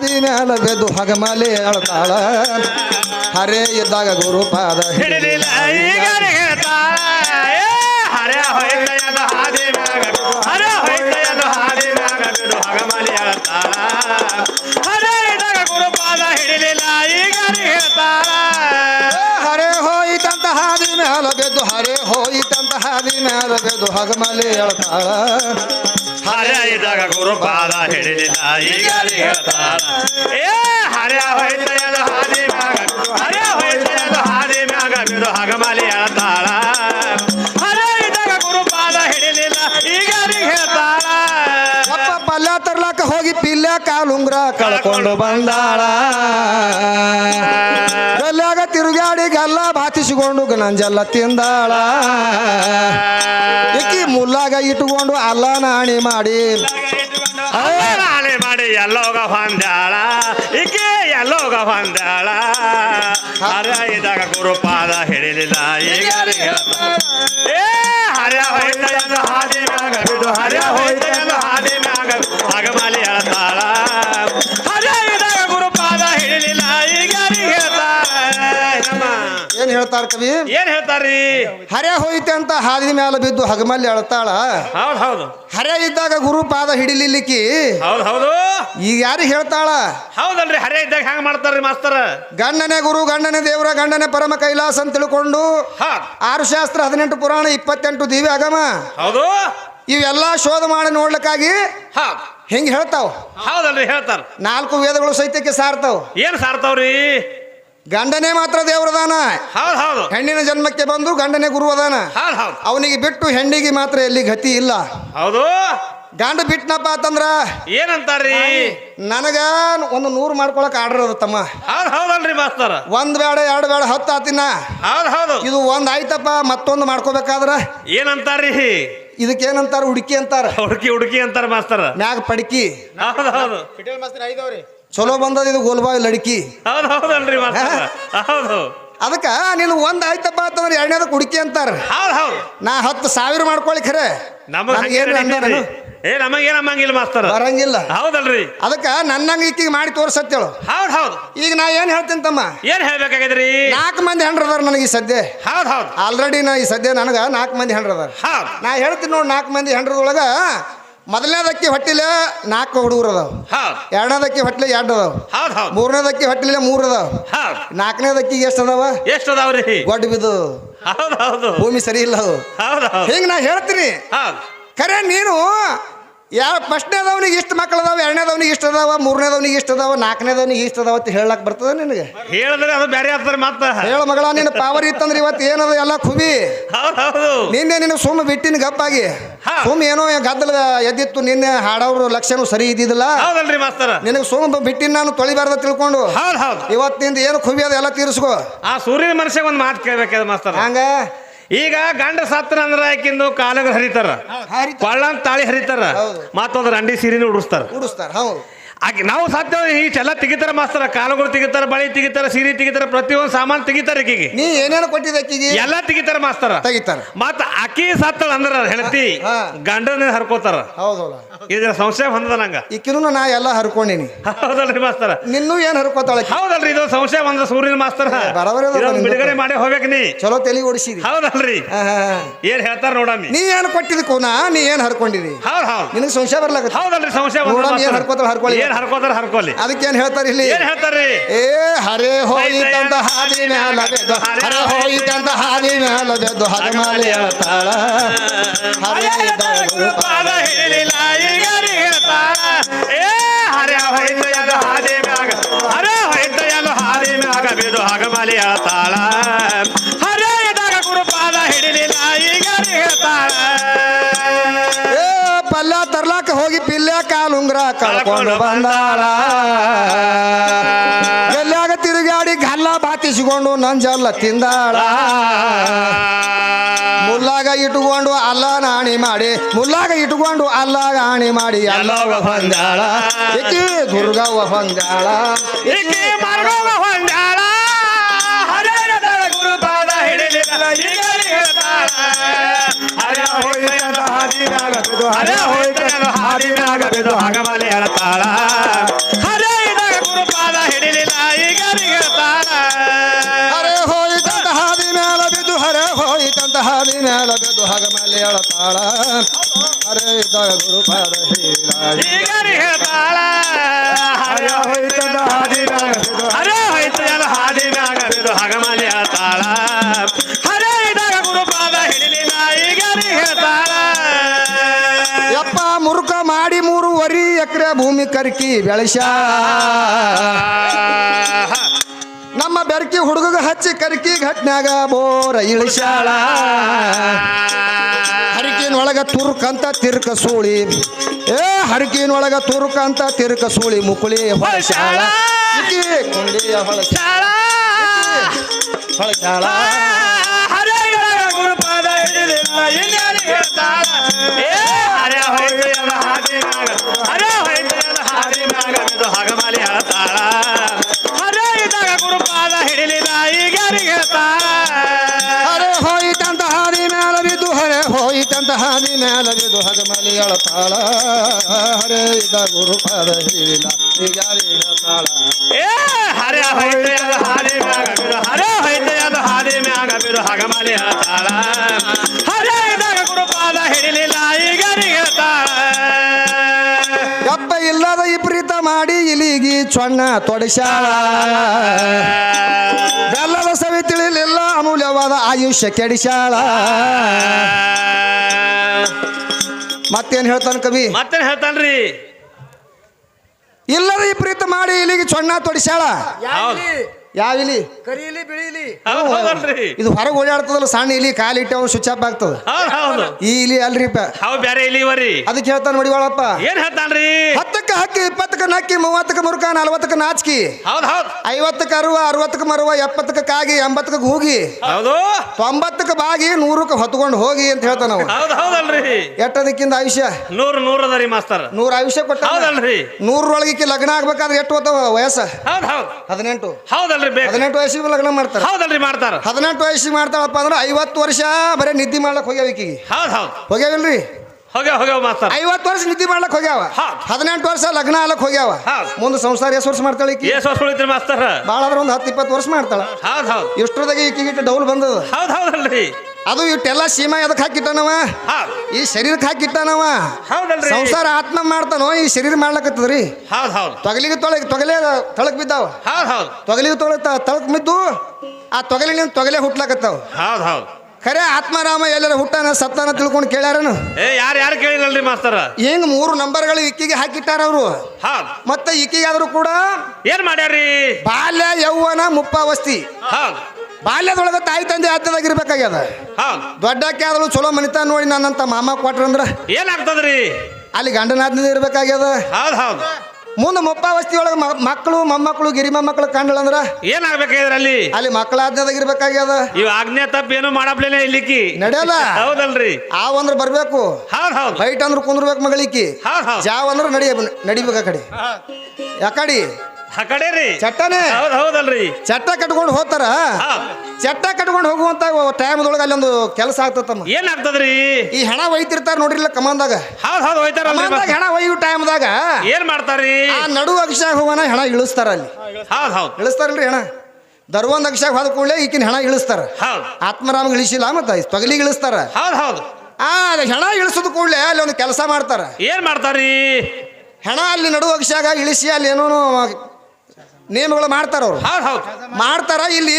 ಹಾದಿ ಮ್ಯಾಲ ಬೆದ್ದು ಹಗಮಲೆ ಅಳ್ತಾಳ ಹರೇ ಇದ್ದಾಗ ಗುರುಪಾದ ಹಿಡಿದಿಲ್ಲ ಈಗ ಹೇಳ್ತಾಳ ಏ, ಹರ್ಯ ಹೋಯ್ತಯ್ಯದು ಹಾದಿ ಮ್ಯಾಗ ಹರ್ಯ ಹೋಯ್ತಯ್ಯದು ಹಾದಿ ಮ್ಯಾಗ ಬಿಡು ಹಗಮಲಿ ಹೇಳ್ತಾಳ ಹರ್ಯ ಇದ್ದಾಗ ಗುರುಪಾದ ಹಿಡಿಲಿಲ್ಲ ಈಗ ಹೇಳ್ತಾಳ ಹರೇ ಹೋಯಿತಂತ ಹಾದಿ ಮ್ಯಾಲ ಬೆದ್ದು ಹರೇ ಹೋಯಿತಂತ ಹಾದಿ ಮ್ಯಾಲ ಬೆದ್ದು ಹಗಮಲೆ ಅಳ್ತಾಳ ಹರ್ಯ ಇದ್ದಾಗ ಗುರುಪಾದ ಹಿಡಿಲಿಲ್ಲ ಈಗ ಹೇಳ್ತಾರ ಏ, ಹರ್ಯ ಹೋಯ್ತಯ್ಯದು ಹಾದಿ ಮ್ಯಾಗ, ಹರ್ಯ ಹೋಯ್ತಯ್ಯದು ಹಾದಿ ಮ್ಯಾಗ ಬಿಡು ಹಗಮಾಲಿ ಹೇಳ್ತಾಳ. ಹರ್ಯ ಇದ್ದಾಗ ಗುರುಪಾದ ಹಿಡಿಲಿಲ್ಲ ಈಗ ಹೇಳ್ತಾಳ. ಅಪ್ಪ ಪಲ್ಯ ತರ್ಲಾಕ ಹೋಗಿ ಪಿಲ್ಯ ಕಾಲುಂಗ್ರ ಕಳ್ಕೊಂಡು ಬಂದಾಳ. ತಿರುಗಾಡಿ ಗಲ್ಲ ಬಾತಿಸಿಕೊಂಡು ನಂಜಲ್ಲ ತಿಂದಾಳ. ಇಕ್ಕಿ ಮುಲ್ಲಾಗ ಇಟ್ಟುಕೊಂಡು ಅಲ್ಲ ನಾಣಿ ಮಾಡಿ. ನಾಣಿ ಮಾಡಿ ಎಲ್ಲೋಗ ಬಂದಾಳ ಇಕ್ಕಿ ಎಲ್ಲೋಗ ಬಂದಾಳ ಹರ ಇದಾಗ ಗುರುಪಾದ ಹಿಡಿಲಿಲ್ಲ ಈಗ ಏ ಹರ್ಯ ಹೋಯ್ತ ಹಾದಿ ಬಿಡು ಹರ್ಯ ಹೋಯ್ತ ಹಾದಿ ಹೇಳ್ತಾರ ಕವಿ ಏನ್ ಹೇಳ್ತಾರ್ರಿ? ಹರೆ ಹೋಯ್ತೆ ಅಂತ ಹಾದಿ ಮ್ಯಾಲ ಬಿದ್ದು ಹಗಮಲ್ಲಿ ಅಳ್ತಾಳ. ಹೌದ್ ಹೌದು. ಹರೆ ಇದ್ದಾಗ ಗುರು ಪಾದ ಹಿಡಿಲಿಲ್ಲಿಕ್ಕಿ. ಹೌದ್ ಹೌದು. ಈಗ ಯಾರು ಹೇಳ್ತಾಳ? ಹೌದಲ್ರಿ ಹರೆ ಇದ್ದಾಗ ಹೆಂಗ್ ಮಾಡ್ತಾರ್ರಿ ಮಾಸ್ತರ? ಗಂಡನೇ ಗುರು ಗಂಡನೇ ದೇವರ ಗಂಡನೇ ಪರಮ ಕೈಲಾಸ ಅಂತ ತಿಳ್ಕೊಂಡು ಹಾ. ಆರು ಶಾಸ್ತ್ರ ಹದಿನೆಂಟು ಪುರಾಣ ಇಪ್ಪತ್ತೆಂಟು ದಿವ್ಯ ಆಗಮ ಹೌದು. ಇವೆಲ್ಲ ಶೋಧ ಮಾಡಿ ನೋಡ್ಲಿಕ್ಕಾಗಿ ಹಿಂಗೆ ಹೇಳ್ತಾವ? ಹೌದಲ್ರಿ ಹೇಳ್ತಾರ. ನಾಲ್ಕು ವೇದಗಳು ಸಹಿತಕ್ಕೆ ಸಾರ್ತಾವ. ಏನ್ ಸಾರ್ತಾವ್ರಿ? ಗಂಡನೇ ಮಾತ್ರ ದೇವರದಾನ ಹೌದ್ ಹೌದು. ಹೆಣ್ಣಿನ ಜನ್ಮಕ್ಕೆ ಬಂದು ಗಂಡನೇ ಗುರುವದಾನ ಹೌದ್ ಹೌದ್. ಅವನಿಗೆ ಬಿಟ್ಟು ಹೆಣ್ಣಿಗೆ ಮಾತ್ರ ಎಲ್ಲಿ ಗತಿ ಇಲ್ಲ. ಹೌದು. ಗಂಡ ಬಿಟ್ನಪ್ಪ ಅಂತಂದ್ರ? ಏನಂತಾರ್ರಿ? ನನಗ ಒಂದು ನೂರು ಮಾಡ್ಕೊಳಕ್ ಆರ್ಡರ್ ಅದ ತಮ್ಮ. ಹೌದ್ ಹೌದಲ್ರಿ ಮಾಸ್ತರ. ಒಂದ್ ಬೇಡ ಎರಡು ಬೇಡ ಹತ್ತು ಆತಿನ. ಹೌದು ಹೌದು. ಇದು ಒಂದ್ ಆಯ್ತಪ್ಪ ಮತ್ತೊಂದು ಮಾಡ್ಕೋಬೇಕಾದ್ರ? ಏನಂತಾರ್ರಿ? ಇದಕ್ಕೇನಂತಾರ? ಹುಡುಕಿ ಅಂತಾರ. ಹುಡುಕಿ ಹುಡುಕಿ ಅಂತಾರ ಮಾಸ್ತರ. ಮ್ಯಾಗ ಪಡ್ಕಿ. ಹೌದು ಹೌದು. ಚಲೋ ಬಂದದ ಇದು ಗೋಲ್ಬಾಯಿ ಲಡ್ಕಿ. ಹೌದ್ ಹೌದಲ್ರಿ ಹೌದು. ಅದಕ್ಕ ನೀನು ಒಂದ್ ಆಯ್ತಪ್ಪ ಅಂತಂದ್ರೆ ಎರಡನೇದು ಕುಡಿಕೆ ಅಂತಾರ. ಹೌದು ಹೌದು. ನಾ ಹತ್ತು ಸಾವಿರ ಮಾಡ್ಕೊಳಿ ಖರೆ. ನಮಗ್ ನನಗೇನು ಅಂದಾನು ಏ ನಮಗೇನ್ ಅಮ್ಮಂಗಿಲ್ಲ ಮಾಸ್ತರ ಬರಂಗಿಲ್ಲ. ಹೌದಲ್ರಿ. ಅದಕ್ಕ ನನ್ನಂಗ ಈಕಿಗೆ ಮಾಡಿ ತೋರ್ಸತ್ತೇಳು. ಹೌದು ಹೌದು. ಈಗ ನಾ ಏನ್ ಹೇಳ್ತೀನಿ ತಮ್ಮ? ಏನ್ ಹೇಳ್ಬೇಕಾಗಿದ್ರಿ? ನಾಲ್ಕು ಮಂದಿ ಹೆಂಡ್ರದಾರ ನನಗೆ ಈ ಸದ್ಯ. ಹೌದು ಹೌದ್. ಆಲ್ರೆಡಿ ನಾ ಈ ಸದ್ಯ ನನಗ ನಾಲ್ಕು ಮಂದಿ ಹೆಂಡ್ರದಾರ ಹೌದ್. ನಾ ಹೇಳ್ತೀನಿ ನೋಡಿ ನಾಲ್ಕು ಮಂದಿ ಹೆಂಡ್ರದೊಳಗ ಮೊದಲನೇದಕ್ಕಿ ಹೊಟ್ಟಿಲೆ ನಾಲ್ಕು ಹುಡುಗರು ಅದಾವ. ಎರಡನೇದಕ್ಕೆ ಹೊಟ್ಲೆ ಎರಡು ಅದಾವ. ಮೂರನೇದಕ್ಕೆ ಹೊಟ್ಟಿಲೆ ಮೂರು ಅದಾವ. ನಾಲ್ಕನೇದಕ್ಕೆ ಎಷ್ಟು ಅದಾವ? ಎಷ್ಟು ಅದಾವ್ರಿ ಗೊಡ್ಡ ಬಿದ್ದು ಭೂಮಿ ಸರಿ ಇಲ್ಲ ಅದು. ಹಿಂಗ ನಾ ಹೇಳ್ತೀನಿ. ಖರೆ ನೀನು ಯಾವ ಫಸ್ಟ್ನೇದವನಿಗೆ ಇಷ್ಟು ಮಕ್ಕಳು ಅದಾವ ಎರಡನೇದವನಿಗೆ ಇಷ್ಟು ಅದಾವ ಮೂರನೇದವನಿಗೆ ಇಷ್ಟು ಅದಾವ ನಾಲ್ಕನೇದವನಿಗೆ ಇಷ್ಟು ಅದಾವ ಅಂತ ಹೇಳಕ್ ಬರ್ತದ ನಿನಗೆ? ಹೇಳಿದ್ರೆ ಅದು ಬೇರೆ ಆಗ್ತಾರೆ ಮತ್ತೆ. ಹೇಳ ಮಗಳ ನಿನ್ನ ಪಾವರ್ ಇತ್ತಂದ್ರೆ ಇವತ್ತು ಏನದ ಎಲ್ಲ ಖುಬಿ? ನಿನ್ನೆ ನಿನ್ನ ಸುಮ್ಮ ಬಿಟ್ಟಿನ ಗಪ್ಪಾಗಿ. ಸುಮ್ಮ ಏನೋ ಗದ್ದಲ ಎದ್ದಿತ್ತು ನಿನ್ನೆ ಹಾಡೋರು ಲಕ್ಷಣ ಸರಿ ಇದ್ದಿದ್ದಿಲ್ಲ. ಹೌದಲ್ರಿ ಮಾಸ್ತರ. ನಿನಗೆ ಸುಮ್ಮ ಬಿಟ್ಟಿನ ನಾನು ತೊಳಿಬಾರ್ದ ತಿಳ್ಕೊಂಡು. ಹೌದು ಹೌದು. ಇವತ್ತಿಂದ ಏನು ಖುಬಿ ಅದ ಎಲ್ಲ ತೀರಿಸ್ಕೋ. ಆ ಸೂರ್ಯನ ಮನಸ್ಸಿಗೆ ಒಂದು ಮಾತು ಕೇಳ್ಬೇಕಾದ ಮಾಸ್ತರ. ಹಂಗ? ಈಗ ಗಂಡ ಸತ್ರ ಅಂದ್ರೆ ಆಕಿಂದು ಕಾಲಗಳು ಹರಿತಾರ. ಕೊಳ್ಳ ತಾಳಿ ಹರಿತಾರ. ಹೌದು. ಮತ್ತೊಂದು ರಂಡಿ ಸೀರಿನ ಉಡಿಸ್ತಾರ. ಉಡಿಸ್ತಾರ ಹೌದು. ಆಕೆ ನಾವು ಸಾಧ್ಯ ಈ ಚೆಲ್ಲ ತೆಗಿತಾರ ಮಾಸ್ತರ ಕಾಲುಗಳು ತೆಗಿತಾರ ಬಳಿ ತೆಗಿತಾರ ಸೀರೆ ತೆಗಿತಾರ ಪ್ರತಿಯೊಂದು ಸಾಮಾನು ತೆಗಿತಾರ ಆಕಿಗೆ ನೀ ಏನೇನು ಕೊಟ್ಟಿದ್ದ ಅಕ್ಕಿಗೆ ಎಲ್ಲ ತೆಗಿತಾರ ಮಾಸ್ತರ. ತೆಗಿತಾರ. ಮತ್ತ ಅಕ್ಕಿ ಸತ್ತಳ ಅಂದ್ರ ಹೇಳ್ತಿ. ಗಂಡನ ಹರ್ಕೋತಾರ. ಹೌದಲ್ಲ ಇದ್ರ ಸಂಶಯ ಬಂದದ ನಂಗ. ಈಕಿನೂ ನಾ ಎಲ್ಲ ಹರ್ಕೊಂಡಿನಿ. ಹೌದಲ್ರಿ ಮಾಸ್ತರ. ನಿನ್ನೂ ಏನ್ ಹರ್ಕೋತಾಳ ಆಕಿ? ಹೌದಲ್ರಿ ಇದು ಸಂಶಯ ಬಂದ ಸೂರ್ಯನ ಮಾಸ್ತರ. ಬಿಡುಗಡೆ ಮಾಡಿ ಹೋಗ್ಬೇಕು ನೀ. ಚಲೋ ತಲೆ ಓಡಿಸಿ ಹೌದಲ್ರಿ. ಏನ್ ಹೇಳ್ತಾರ ನೋಡಮ್ಮಿ ನೀ. ಏನ್ ಕೊಟ್ಟಿದ್ ಕೋನಾ? ನೀ ಏನ್ ಹರ್ಕೊಂಡಿದಿ? ಹೌದ್ ಹೌದ್. ನಿನಗೆ ಸಂಶಯ ಬರ್ಲಾಗ ಹೌದಲ್ರಿ ಸಂಶಯ ನೋಡಮ್ಮ ಏನ್ ಹರ್ಕೋತಾಳ ಹರ್ಕೊಳ್ಳಿ. ಏನ್ ಹರ್ಕೋತಾರ ಹರ್ಕೋಲಿ. ಅದಕ್ಕೆ ಏನ್ ಹೇಳ್ತಾರೆ ಇಲ್ಲಿ? ಏನ್ ಹೇಳ್ತಾರೆ? ಏ ಹರೇ ಹೋಯಿತಂತ ಹಾದಿ ಮ್ಯಾಲ ಬೆದ್ದು ಹರೇ ಹೋಯಿತಂತ ಹಾದಿ ಮ್ಯಾಲ ಬೆದ್ದು ಹರಮಾಲಿ ಹೇಳ್ತಾಳ ಹರೇ ಪಾದ ಹೇಳಿಲ್ಲ ಈಗ ಹೇಳ್ತಾಳ ಏ ಹರೆ ಹೋಯ್ತು ಅದು ಹಾದಿ ಮ್ಯಾಗ ಹರೇ ಹೋಯ್ತು ಅದು ಹಾದಿ ಮ್ಯಾಗ ಬಿದು ಹಗಮಾಲಿ ಹೇಳ್ತಾಳ ತರ್ಲಾಕ ಹೋಗಿ ಪಿಲ್ಯ ಕಾಲುಂಗ್ರ ಕಳ್ಕೊಂಡು ಬಂದಾಳ. ಎಲ್ಲಾಗ ತಿರುಗಾಡಿ ಗಲ್ಲ ಬಾತಿಸಿಕೊಂಡು ನಂಜಲ್ಲ ತಿಂದಾಳ. ಮುಲ್ಲಾಗ ಇಟ್ಟುಕೊಂಡು ಅಲ್ಲ ನಾಣಿ ಮಾಡಿ ಮುಲ್ಲಾಗ ಇಟ್ಟುಕೊಂಡು ಅಲ್ಲ ಆಣಿ ಮಾಡಿ ಎಲ್ಲವ ಹೊಂದಾಳ. ಏಕೆ ದುರ್ಗವ್ವ ಹೊಂದಾಳ? ಏಕೆ ಮಾರ್ಗವ ಇದ್ದಾಗ ಹೇಳ್ತಾಳ ಹರ್ಯ ಹೋಯ್ತದ ಹಾದಿ ಮ್ಯಾಗ ಬಿದ್ದು. ಹರ್ಯ ಹೋಯ್ತದ ಹಾದಿ ಮ್ಯಾಗ ಬಿದ್ದು ಹಗಮಲಿ ಹೇಳ್ತಾಳ ಹರ್ಯ ಇದ್ದಾಗ ಗುರುಪಾದ ಹಿಡಿಲಿಲ್ಲ ಈಗರಿ ಹೇಳ್ತಾಳ ಯಪ್ಪ ಮುರುಕ ಮಾಡಿ ಮೂರುವರಿ ಎಕರೆ ಭೂಮಿ ಕರ್ಕಿ ಬೆಳಶ. ನಮ್ಮ ಬೆರ್ಕಿ ಹುಡುಗ ಹಚ್ಚಿ ಕರ್ಕಿ ಘಟ್ನ್ಯಾಗ ಬೋರ ಇಳಿಸ್ಯಾಳ. ಹರಿಕಿನ ಒಳಗ ತುರ್ಕಂತ ತಿರ್ಕ ಸೂಳಿ. ಏ ಹರಕಿನ ಒಳಗ ತುರ್ಕಂತ ತಿರ್ಕ ಸೂಳಿ. ಮುಕುಳಿ ಕುಂಡಿಯ ಹರ್ಯ ಹಾಗೆ ಹಾಗೆ ಹಾಗೆ ಈಗರಿ ಹೇಳ್ತಾಳ. ಹೋಯಿತಂತ ಹಗಮಲಿಗಳ ತಾಳ. ಹರೆ ಇದ್ದ ಗುರುಪಾದ ಹಿಡಿಲಿಲ್ಲ ಹೀಗಾರಿ ತಾಳ. ಏ ಹರೇ ಹೋಯ್ತದ ಹಾದಿ ಮ್ಯಾಗ ಬಿದ್ದು ಹರ್ಯ ಹೋಯ್ತದ ಹಾದಿ ಮ್ಯಾಗ ತಾಳ. ಹಗಮಲಿ ಇದ ಗುರು ಇದ್ದಾಗ ಗುರುಪಾದ ಹಿಡಿಲಿಲ್ಲ ಈಗರಿ ತಾಳ. ಯಪ್ಪ ಇಲ್ಲದ ವಿಪರೀತ ಮಾಡಿ ಇಲಿಗಿ ಚೊಣ್ಣ ತೊಡಸಾಳ ಬೆಲ್ಲದ ಸವಿ ತಿಳಿಲಿಲ್ಲ ಅಮೂಲ್ಯವಾದ ಆಯುಷ್ಯ ಕೆಡಿಸ್ಯಾಳ. ಮತ್ತೇನ್ ಹೇಳ್ತಾನೆ ಕವಿ? ಮತ್ತೇನ್ ಹೇಳ್ತಾನ್ರಿ? ಇಲ್ಲರೀ ಪ್ರೀತ ಮಾಡಿ ಇಲ್ಲಿಗೆ ಚೊಣ್ಣ ತೊಡಿಸ್ಯಾಳ. ಯಾವ ಇಲಿ ಕರಿಲಿ ಬಿಳಿಲಿ. ಬಿಳಿ ಹೌದಲ್ರಿ. ಇದು ಹೊರಗೆ ಓಡಾಡ್ತದಲ್ಲ ಸಣ್ಣ ಇಲಿ ಕಾಲಿಟ್ಟು ಅವ್ನು ಸ್ವಿಚ್ ಆಫ್ ಆಗ್ತದ. ಈ ಇಲಿ ಅಲ್ರಿ ಬೇರೆ ಬ್ಯಾರೆ ಇಲ್ಲಿವರಿ ಅದಕ್ಕೆ ಹೇಳ್ತಾನ ಮಡಿವಾಳಪ್ಪ ಏನ್ ಹೇಳ್ತಾನ್ರಿ? ಹತ್ತಕ್ಕೆ ಹಕ್ಕಿ ಇಪ್ಪತ್ತಕ್ಕೆ ನಕ್ಕಿ ಮೂವತ್ತಕ್ಕೆ ಮುರುಕ ನಲವತ್ತಕ್ಕೆ ನಾಚ್ಕಿ. ಹೌದ್ ಹೌದ್. ಐವತ್ತಕ್ಕೆ ಅರುವ ಅರವತ್ತಕ್ಕೆ ಮರುವ ಎಪ್ಪತ್ತಕ್ಕೆ ಕಾಗಿ ಎಂಬತ್ತಕ್ಕೆ ಹೋಗಿ ಹೌದು. ತೊಂಬತ್ತಕ್ಕೆ ಬಾಗಿ ನೂರಕ್ಕೆ ಹೊತ್ಕೊಂಡು ಹೋಗಿ ಅಂತ ಹೇಳ್ತಾನ ಹೌದಲ್ರಿ. ಎಟ್ಟದಕ್ಕಿಂತ ಆಯುಷ್ಯ? ನೂರ್ ನೂರ್ ಅದರಿ ಮಾಸ್ತರ್. ನೂರ ಆಯುಷ್ಯ ಕೊಟ್ಟ ಹೌದಲ್ರಿ. ನೂರೊಳಗೆ ಲಗ್ನ ಆಗ್ಬೇಕಾದ್ರೆ ಎಷ್ಟು ಹೊತ್ತವ ವಯಸ್ಸ? ಹೌದ್ ಹೌದ್. ಹದಿನೆಂಟು. ಹೌದಲ್ರಿ. ಬೇಕು ಹದಿನೆಂಟು ವಯಸ್ಸಿಗೆ ಲಗ್ನ ಮಾಡ್ತಾರೆ. ಹೌದಲ್ರಿ ಮಾಡ್ತಾರ. ಹದಿನೆಂಟು ವಯಸ್ಸಿಗೆ ಮಾಡ್ತಾಳಪ್ಪ ಅಂದ್ರೆ ಐವತ್ತು ವರ್ಷ ಬರೀ ನಿದ್ದೆ ಮಾಡ್ಲಕ್ ಹೋಗ್ಯಾವ ಹೌದು ಹೌದ್. ಹೋಗ್ಯಾವಿಲ್ರಿ ಹೋಗ್ಯಾವ ಹೋಗ್ಯಾವ ಮಾಸ್ತರ್. ಐವತ್ತು ವರ್ಷ ನಿದ್ದೆ ಮಾಡ್ಲಕ್ ಹೋಗ್ಯಾವ. ಹೌದ್. ಹದಿನೆಂಟು ವರ್ಷ ಲಗ್ನ ಆಲಕ್ ಹೋಗ್ಯಾವ. ಮುಂದೆ ಸಂಸಾರ ಎಷ್ಟು ವರ್ಷ ಮಾಡ್ತಾಳೆ ಈಕಿ. ಎಷ್ಟು ವರ್ಷ ಉಳಿತ್ರಿ ಮಾಸ್ತರ್. ಭಾಳ ಅಂದ್ರೆ ಒಂದು ಹತ್ತು ಇಪ್ಪತ್ತು ವರ್ಷ ಮಾಡ್ತಾಳ. ಹೌದ್ ಹೌದ್. ಇಷ್ಟರದಾಗ ಈಕಿಗೆ ಡೌಲ್ ಬಂದದ. ಹೌದ್ ಹೌದಲ್ರಿ. ಅದು ಇಟ್ಟೆಲ್ಲ ಸೀಮಾ ಎದಕ್ಕೆ ಹಾಕಿಟ್ಟಾನವ? ಈ ಶರೀರಕ್ಕೆ ಹಾಕಿಟ್ಟಾನವ? ಸಂಸಾರ ಆತ್ಮ ಮಾಡ್ತಾನೋ ಈ ಶರೀರ ಮಾಡ್ಲಕತ್ತದ್ರಿ? ಹೌದ್ ಹೌದ್. ತೊಗಲಿಗೆ ತೊಳಗ್ ತೊಗಲೆ ತೊಳಕ್ ಬಿದ್ದಾವ? ಹೌದು ಹೌದ್. ತೊಗಲಿಗೆ ತೊಳ ತಳಕ್ ಬಿದ್ದು ಆ ತೊಗಲಿನ ತೊಗಲೆ ಹುಟ್ಲಕತ್ತಾವ? ಹೌದ್ ಹೌದ್. ಖರೆ ಆತ್ಮಾರಾಮ ಎಲ್ಲರ ಹುಟ್ಟಾನ ಸತ್ತಾನ ತಿಳ್ಕೊಂಡು ಕೇಳ್ಯಾರನು? ಏ ಯಾರು ಯಾರು ಕೇಳಿಲ್ಲಲ್ರಿ ಮಾಸ್ತರ್? ಹಿಂಗ್ ಮೂರು ನಂಬರ್ಗಳು ಇಕ್ಕಿಗೆ ಹಾಕಿಟ್ಟಾರ ಅವರು. ಹೌದು. ಮತ್ತೆ ಇಕ್ಕಿಗೆ ಆದ್ರೂ ಕೂಡ ಏನ್ ಮಾಡ್ಯಾರಿ ಬಾಲ್ಯ ಯೌವನ ಮುಪ್ಪಾವಸ್ತಿ ಹೌದ್. ಬಾಲ್ಯದೊಳಗ ತಾಯಿ ತಂದೆ ಹತ್ತದಾಗಿರ್ಬೇಕಾಗ್ಯದ ದೊಡ್ಡ ದೊಡ್ಡಕ್ಕೆ ಆದಳು ಚಲೋ ಮನಿತ ನೋಡಿ ನನ್ನಂತ ಮಾಮ ಕೊಟ್ರಂದ್ರ ಏನಾಗ್ತದ್ರಿ? ಅಲ್ಲಿ ಗಂಡನಾದ್ನ ಇರ್ಬೇಕಾಗ್ಯದ? ಹೌದು ಹೌದು. ಮುಂದೆ ಮುಪ್ಪಾವಸ್ತಿ ಒಳಗ ಮಕ್ಕಳು ಮೊಮ್ಮಕ್ಕಳು ಗಿರಿ ಮೊಮ್ಮಕ್ಕಳು ಕಂಡಳಂದ್ರ ಏನಾಗ್ಬೇಕಾಗ್ಯದ ಅಲ್ಲಿ? ಅಲ್ಲಿ ಮಕ್ಕಳ ಆಜ್ಞಾದಾಗಿರ್ಬೇಕಾಗ್ಯದ ಇವ್ ಆಜ್ಞೆ ತಪ್ಪ ಏನು ಮಾಡಪ್ಲೇನೆ ಇಲ್ಲಿಕ್ಕಿ ನಡೆಯಲ್ಲ ಹೌದಲ್ರಿ. ಆ ಅಂದ್ರ ಬರ್ಬೇಕು. ಹೌದ್ ಹೌದ್. ಬೈಟ್ ಅಂದ್ರ ಕುಂದ್ರಬೇಕು ಮಗಳಿಕ್ಕಿ ಹೌದ್ ಹೌದ್. ಜಾವ್ ಅಂದ್ರ ನಡಿಯ ನಡಿಬೇಕು ಆ ಕಡೆ. ಯಾಕಡಿ ಆ ಕಡೆ ರೀ. ಚಟ್ಟನೆ? ಹೌದ್ ಹೌದಲ್ರಿ. ಚಟ್ಟ ಕಟ್ಕೊಂಡು ಹೋಗ್ತಾರ? ಹೌದ್ ಚಟ್ಟ ಕಟ್ಕೊಂಡು ಹೋಗುವಂತ ಟೈಮ್ದೊಳಗೆ ಅಲ್ಲೊಂದು ಕೆಲಸ ಆಗ್ತತಮ್ಮ ಏನಾಗ್ತದ್ರಿ ಈ ಹೆಣ ಒಯ್ತಿರ್ತಾರ ನೋಡ್ರಿಲ್ಲ ಕಮಾನ್ದಾಗ? ಹೌದ್ ಹೌದ್ ಹೋಯ್ತಾರಲ್ರಿ ಕಮಾಂದಾಗ ಹೆಣ ಒಯ್ಯೋ ಟೈಮ್ದಾಗ ಏನ್ ಮಾಡ್ತಾರ್ರಿ? ಆ ನಡು ಅಕ್ಷಾಗ ಹೋಗೋಣ ಹೆಣ ಇಳಿಸ್ತಾರ ಅಲ್ಲಿ. ಹೌದ್ ಹೌದ್. ಇಳಿಸ್ತಾರಲ್ರಿ ಹೆಣ. ದರ್ವಂದ್ ಅಕ್ಷಾಗ ಹೋದ ಕೂಡಲೇ ಈಕಿನ ಹೆಣ ಇಳಿಸ್ತಾರ. ಹೌದ್. ಆತ್ಮರಾಮ ಇಳಿಸಿಲ್ಲ ಮತ್ತೆ ಪಗಲಿಗೆ ಇಳಿಸ್ತಾರ. ಹೌದ್ ಹೌದ್. ಆ ಅದು ಹೆಣ ಇಳಿಸೋದು ಕೂಡಲೇ ಅಲ್ಲಿ ಒಂದು ಕೆಲಸ ಮಾಡ್ತಾರ. ಏನ್ ಮಾಡ್ತಾರ್ರಿ? ಹೆಣ ಅಲ್ಲಿ ನಡು ಅಕ್ಷಾಗ ಇಳಿಸಿ ಅಲ್ಲಿ ಏನೋ ನೇಮಗಳು ಮಾಡ್ತಾರ ಅವ್ರು. ಹೌದು ಹೌದು. ಮಾಡ್ತಾರ ಇಲ್ಲಿ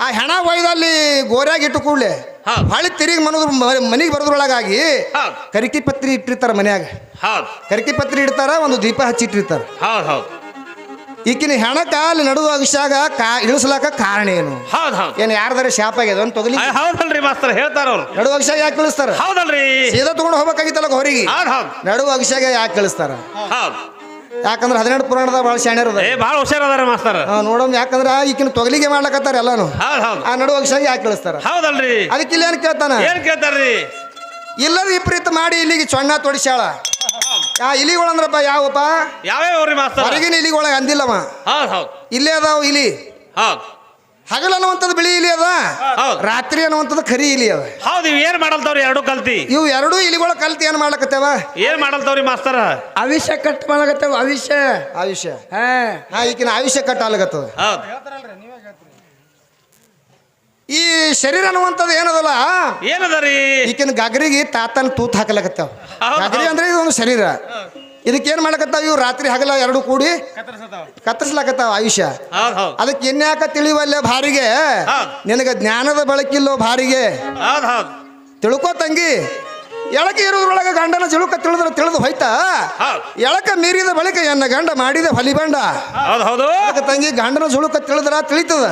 ಆ ಹೆಣ ಒಯ್ದಲ್ಲಿ ಗೋರ್ಯಾಗ ಇಟ್ಟು ಕೂಡಲೆ ಹಳಿ ಹೊಳಿ ತಿರುಗಿ ಮನೋದ್ರ ಮನೆಗೆ ಬರೋದ್ರೊಳಗಾಗಿ ಕರಿಕಿ ಪತ್ರಿ ಇಟ್ಟಿರ್ತಾರ ಮನ್ಯಾಗ. ಕರಿಕಿ ಪತ್ರಿ ಇಡ್ತಾರ ಒಂದು ದೀಪ ಹಚ್ಚಿಟ್ಟಿರ್ತಾರ ಹೌದ್ ಹೌದ್. ಈಕಿನ ಹೆಣಕ ಅಲ್ಲಿ ನಡುವ ಅಗಸ್ಯಾಗ ಕಾ ಇಳಿಸ್ಲಾಕ ಕಾರಣ ಏನು? ಏನು ಹೌದ್. ಏನ್ ಯಾರ್ದಾರ ಶಾಪ್ ಆಗ್ಯದ? ಅಂತ ತೊಗಲಿ? ಹೌದಲ್ರಿ ಮಾಸ್ತರ್ ಹೇಳ್ತಾರ ಅವ್ರು. ನಡುವ ವಿಷಯ ಯಾಕೆ ಇಳಿಸ್ತಾರ? ಹೌದಲ್ರಿ. ಸೀದಾ ತಗೊಂಡು ಹೋಗ್ಬೇಕಾಗಿತ್ತಲ್ಲ ಹೊರಗೆ ಹೌದ್ ಹೌದ್. ನಡುವ ಅಗಸ್ಯಾಗ ಯಾಕೆ ಇಳಿಸ್ತಾರ? ಹೌದ್. ಯಾಕಂದ್ರೆ ಹದಿನೆಂಟು ಪುರಾಣದ ಭಾಳ ಶಾಣ್ಯರ ಏ ಭಾಳ ಹುಷಾರದಾರ ಮಾಸ್ತರ್. ನೋಡಮ್ ಯಾಕಂದ್ರೆ ಈಕಿನ ತೊಗಲಿಗೆ ಮಾಡ್ಲಕತ್ತಾರ ಎಲ್ಲಾನು. ಆ ನಡುವ ಅಗಸ್ಯಾಗ ಯಾಕೆ ಕಳಿಸ್ತಾರ? ಹೌದಲ್ರಿ. ಅದಕ್ಕೆ ಇಲ್ಲಿ ಏನ್ ಕೇಳ್ತಾನ? ಏನ್ ಕೇಳ್ತಾರ್ರಿ? ಇಲ್ಲದ ವಿಪರೀತ ಮಾಡಿ ಇಲ್ಲಿಗೆ ಚೊಣ್ಣ ತೊಡಿಸ್ಯಾಳ. ಆ ಇಲಿಗಳಂದ್ರಪ್ಪ ಯಾವಪ್ಪ? ಯಾವ್ಯಾವ ಅವ್ರಿ ಮಾಸ್ತರ್? ಹೊರಗಿನ ಇಲಿಗೊಳಗೆ ಅಂದಿಲ್ಲವ. ಹೌದ್ ಹೌದ್. ಇಲ್ಲೇ ಅದಾವ ಇಲಿ. ಹೌದ್. ಹಗಲ್ ಅನ್ನುವಂಥದ್ದು ಬಿಳಿ ಇಲಿ ಅದ. ಹೌದ್. ರಾತ್ರಿ ಅನ್ನುವಂಥದ್ದು ಕರಿ ಇಲಿ ಅದ. ಹೌದು ಇವ್ ಏನ್ ಮಾಡಲ್ತಾವ್ರಿ ಎರಡು ಕಲ್ತಿ? ಇವು ಎರಡೂ ಇಲಿಗಳ ಕಲ್ತಿ ಏನ್ ಮಾಡ್ಲಕತ್ತೇವ? ಏನ್ ಮಾಡಲ್ತಾವ್ರಿ ಮಾಸ್ತರ? ಅವಿಷ್ಯ ಕಟ್ ಮಾಡಕತ್ತೇವ ಅವಿಷ್ಯ ಆಯುಷ್ಯ ಹಾ. ಹಾ ಈಗಿನ ಆಯುಷ್ಯ ಆಗ್ಲಕತ್ತದ. ಹೌದ್. ಈ ಶರೀರ ಅನ್ನುವಂಥದ್ದು ಏನದಲ್ಲ? ಏನದರಿ ಈಕಿನ ಗಗರಿಗೆ ತಾತನ ತೂತ್ ಹಾಕಲಕತ್ತಾವ. ಹೌದ್ ಗಗರಿ ಅಂದ್ರೆ ಇದೊಂದು ಒಂದು ಶರೀರ ಇದಕ್ಕೆ ಏನ್ ಮಾಡಕತ್ತಾವ ಇವು ರಾತ್ರಿ ಹಗಲ ಎರಡು ಕೂಡಿ ಕತ್ತರಿಸ್ಲಾಕತ್ತಾವ ಆಯುಷ್ಯ. ಅದಕ್ಕೆ ಇನ್ಯಾಕ ತಿಳಿವಲ್ಲೇ ಭಾರಿಗೆ. ನಿನಗೆ ಜ್ಞಾನದ ಬೆಳಕಿಲ್ಲೋ ಭಾರಿಗೆ. ತಿಳ್ಕೋ ತಂಗಿ. ಎಳಕ ಇರೋದ್ರೊಳಗೆ ಗಂಡನ ಜುಳುಕ ತಿಳಿದ್ರೆ ತಿಳಿದು ಹೋಯ್ತಾ. ಎಳಕ ಮೀರಿದ ಬಳಿಕ ಎನ್ನ ಗಂಡ ಮಾಡಿದ ಹೊಲಿಬಂಡ ಅದಕ್ಕೆ ತಂಗಿ ಗಂಡನ ಜುಳುಕ ತಿಳಿದ್ರ ತಿಳಿತದ?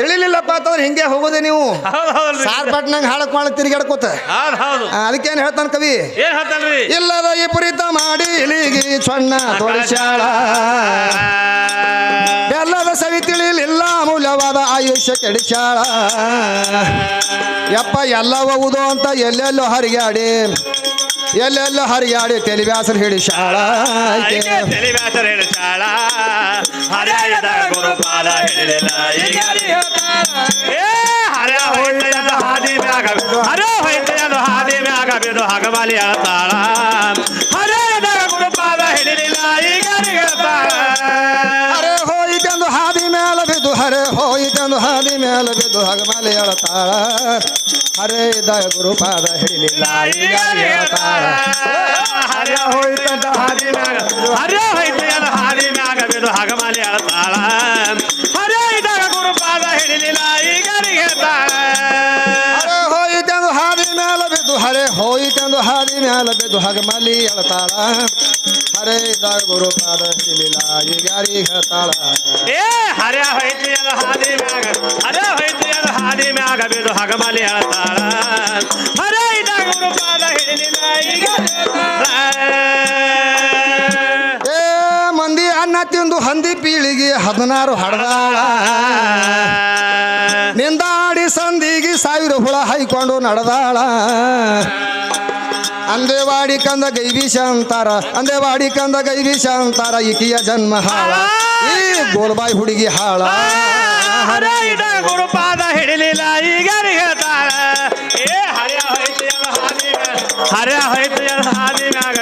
ತಿಳಿಲಿಲ್ಲಪ್ಪ ಅಂತಂದ್ರೆ ಹಿಂಗೆ ಹೋಗೋದೆ ನೀವು? ಹೌದ್ ಹೌದ್ರಿ ಸಾರ್ ಪಟ್ನಂಗೆ ಹಾಳಕ್ ಮಾಡಕ್ ತಿರುಗಾಡ್ಕೋತ. ಹೌದ್ ಹೌದು. ಅದಕ್ಕೇನು ಹೇಳ್ತಾನ ಕವಿ? ಇಲ್ಲದ ಈ ವಿಪರೀತ ಮಾಡಿ ಇಲಿಗಿ ಸೊಣ್ಣ ತೊಳಿಸ್ಯಾಳ. ಸವಿ ತಿಳಿಲಿಲ್ಲ ಅಮೂಲ್ಯವಾದ ಆಯುಷ್ಯ ಕೆಡಿಸ್ಯಾಳ. ಯಪ್ಪ ಎಲ್ಲ ಹೋಗುದು ಅಂತ ಎಲ್ಲೆಲ್ಲೋ ಹರಿಯಾಡಿ ಎಲ್ಲೆಲ್ಲೋ ಹರಿಯಾಡಿ ತೆಲಿವ್ಯಾಸರು ಹಿಡಿಶಾಳ ಹೋಯ್ತಯದು ಹಾದಿ ಮ್ಯಾಗ ಬಿದ್ದು ಹೇಳ್ತಾಳ ಹೋಯಿತೆಂದು ಹಾದಿ ಮೇಲ ಬಿದ್ದು ಹಗಮಾಲಿ ಹೇಳ್ತಾಳ. ಹರೇ ಇದ್ದ ಗುರುಪಾದ ಹಿಡಿಲಿಲ್ಲ ಈಗ ಹೇಳ್ತಾಳ. ಹರ್ಯ ಹೋಯ್ತದ ಹಾದಿ ಮ್ಯಾಗ ಹರ್ಯ ಹೋಯ್ತಯದು ಹಾದಿ ಮ್ಯಾಗ ಬಿದ್ದು ಹಗಮಾಲಿ ಹೇಳ್ತಾಳ. ಹರ್ಯ ಇದ್ದಾಗ ಗುರುಪಾದ ಹಿಡಿಲಿಲ್ಲ ಈಗ ಹೇಳ್ತಾಳ. ಹೋಯಿತೆಂದು ಹಾದಿ ಮೇಲ ಬಿದ್ದು ಹರೆ ಹೋಯಿತೆಂದು ಹಾದಿ ಮ್ಯಾಲ ಬಿದ್ದು ಹಗಮಲಿ ಹರೆ ಗುರು ಗುರುಪಾದ ಹಿಡಿಲಿಲ್ಲ ಈಗ ಯಾರಿಗೆ ಹೇಳ್ತಾಳ ಏ ಹರ್ಯ ಹೊಯ್ತಿಯದ ಹಾದಿ ಮ್ಯಾಗ ಹರ್ಯ ಹೊಯ್ತಿಯದ ಹಾದಿ ಮ್ಯಾಗ ಬಿದ್ದು ಹಗಮಲಿ ಹೇಳ್ತಾಳ ಹರ್ಯ ಇದ್ದಾಗ ಗುರುಪಾದ ಹಿಡಿಲಿಲ್ಲ ಈಗ ಏ ಮಂದಿ ಅನ್ನ ತಿಂದು ಹಂದಿ ಪೀಳಿಗೆ ಹದಿನಾರು ಹಡದಾಳ. ನಿಂದಾಡಿ ಸಂದಿಗೆ ಸಾವಿರ ಹುಳ ಹೈಕೊಂಡು ನಡೆದಾಳ. ಅಂದೇವಾಡಿ ಕಂದ ಗೈವಿಷ ಅಂತಾರ ಅಂದೇವಾಡಿ ಕಂದ ಗೈವಿಷ ಅಂತಾರ ಈಕಿಯ ಜನ್ಮ ಹಾಳ. ಈ ಗೋಲ್ಬಾಯಿ ಹುಡುಗಿ ಹಾಳ. ಗುರುಪಾದ ಹಿಡಿಲಿಲ್ಲ ಈಗ ಹೇಳ್ತಾಳ ಏ ಹರ್ಯ ಹೋಯ್ತು ಹಾದಿ ಹರ್ಯ ಹೊಯ್ತಿಯದ ಹಾದಿ ಮ್ಯಾಗ